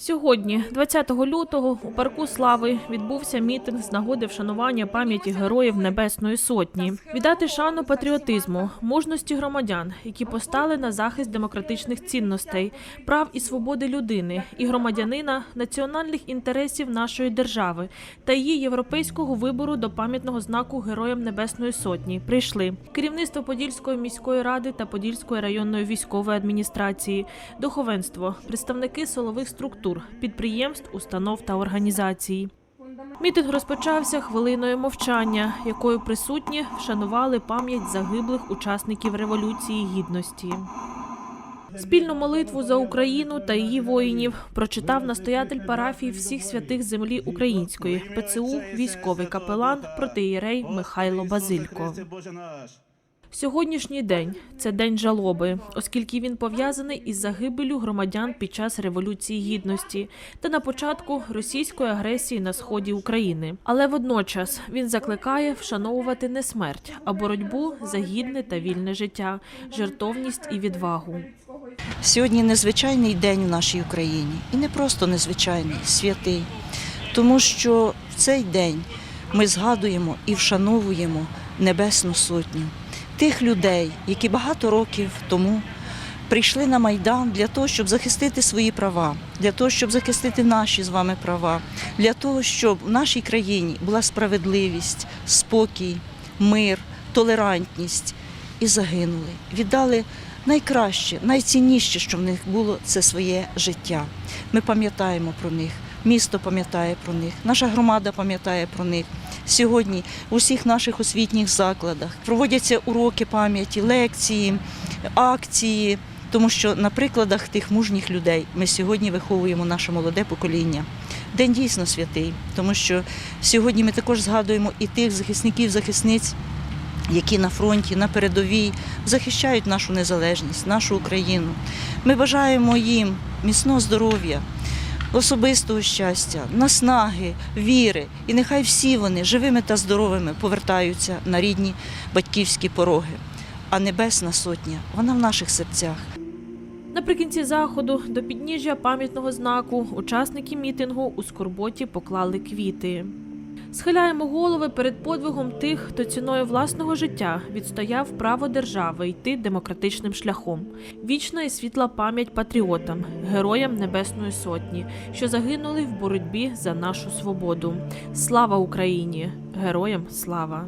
Сьогодні, 20 лютого, у парку Слави відбувся мітинг з нагоди вшанування пам'яті героїв Небесної Сотні, віддати шану патріотизму, мужності громадян, які постали на захист демократичних цінностей, прав і свободи людини і громадянина, національних інтересів нашої держави та її європейського вибору до пам'ятного знаку Героям Небесної Сотні. Прийшли керівництво Подільської міської ради та Подільської районної військової адміністрації, духовенство, представники силових структур, підприємств, установ та організацій. Мітинг розпочався хвилиною мовчання, якою присутні вшанували пам'ять загиблих учасників революції гідності. Спільну молитву за Україну та її воїнів прочитав настоятель парафії всіх святих землі української ПЦУ, військовий капелан, протиєрей Михайло Базилько. Сьогоднішній день це день жалоби, оскільки він пов'язаний із загибелю громадян під час революції гідності та на початку російської агресії на сході України. Але водночас він закликає вшановувати не смерть, а боротьбу за гідне та вільне життя, жертовність і відвагу. Сьогодні незвичайний день в нашій Україні. І не просто незвичайний, святий. Тому що в цей день ми згадуємо і вшановуємо Небесну Сотню, тих людей, які багато років тому прийшли на Майдан для того, щоб захистити свої права, для того, щоб захистити наші з вами права, для того, щоб в нашій країні була справедливість, спокій, мир, толерантність. І загинули, віддали найкраще, найцінніше, що в них було, це своє життя. Ми пам'ятаємо про них, місто пам'ятає про них, наша громада пам'ятає про них. Сьогодні у всіх наших освітніх закладах проводяться уроки пам'яті, лекції, акції, тому що на прикладах тих мужніх людей ми сьогодні виховуємо наше молоде покоління. День дійсно святий, тому що сьогодні ми також згадуємо і тих захисників, захисниць, які на фронті, на передовій захищають нашу незалежність, нашу Україну. Ми бажаємо їм міцного здоров'я, особистого щастя, наснаги, віри. І нехай всі вони живими та здоровими повертаються на рідні батьківські пороги. А Небесна Сотня, вона в наших серцях. Наприкінці заходу до підніжжя пам'ятного знаку учасники мітингу у скорботі поклали квіти. Схиляємо голови перед подвигом тих, хто ціною власного життя відстояв право держави йти демократичним шляхом. Вічна і світла пам'ять патріотам, героям Небесної Сотні, що загинули в боротьбі за нашу свободу. Слава Україні! Героям слава!